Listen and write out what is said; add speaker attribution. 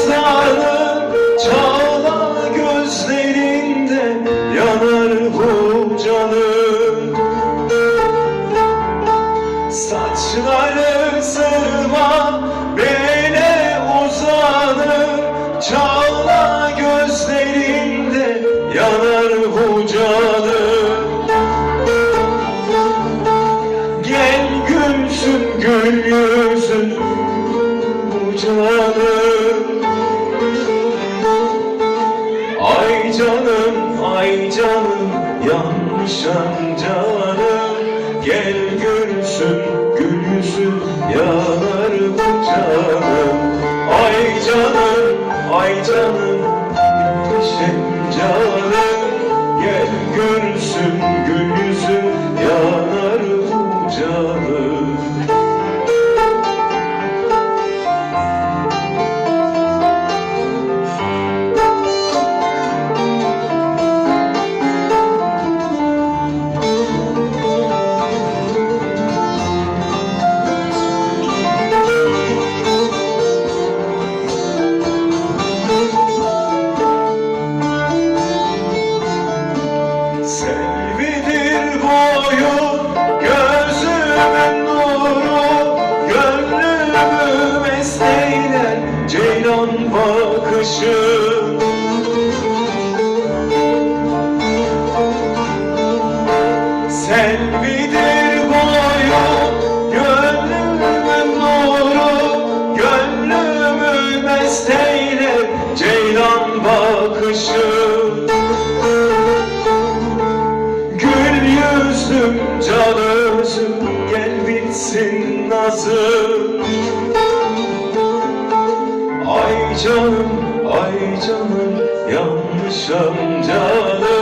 Speaker 1: gözyağı Çağla gözlerinde yanar bu canım. Saçları bele uzanır Çağla gözlerinde yanar bu Gel gülsün gül yüzün bu canım. Canım ay canım yanmışam canım Gel gülsün gül yanar bu canım. Ay canım ay canım yanmışam canım. Gel gülsün gül bakışı. Selvidir boyu, gönlümün nuru, gönlümü mest eyler ceylan. Gül yüzlüm can özüm gel bitsin nazım canım ay canım yanmışam canım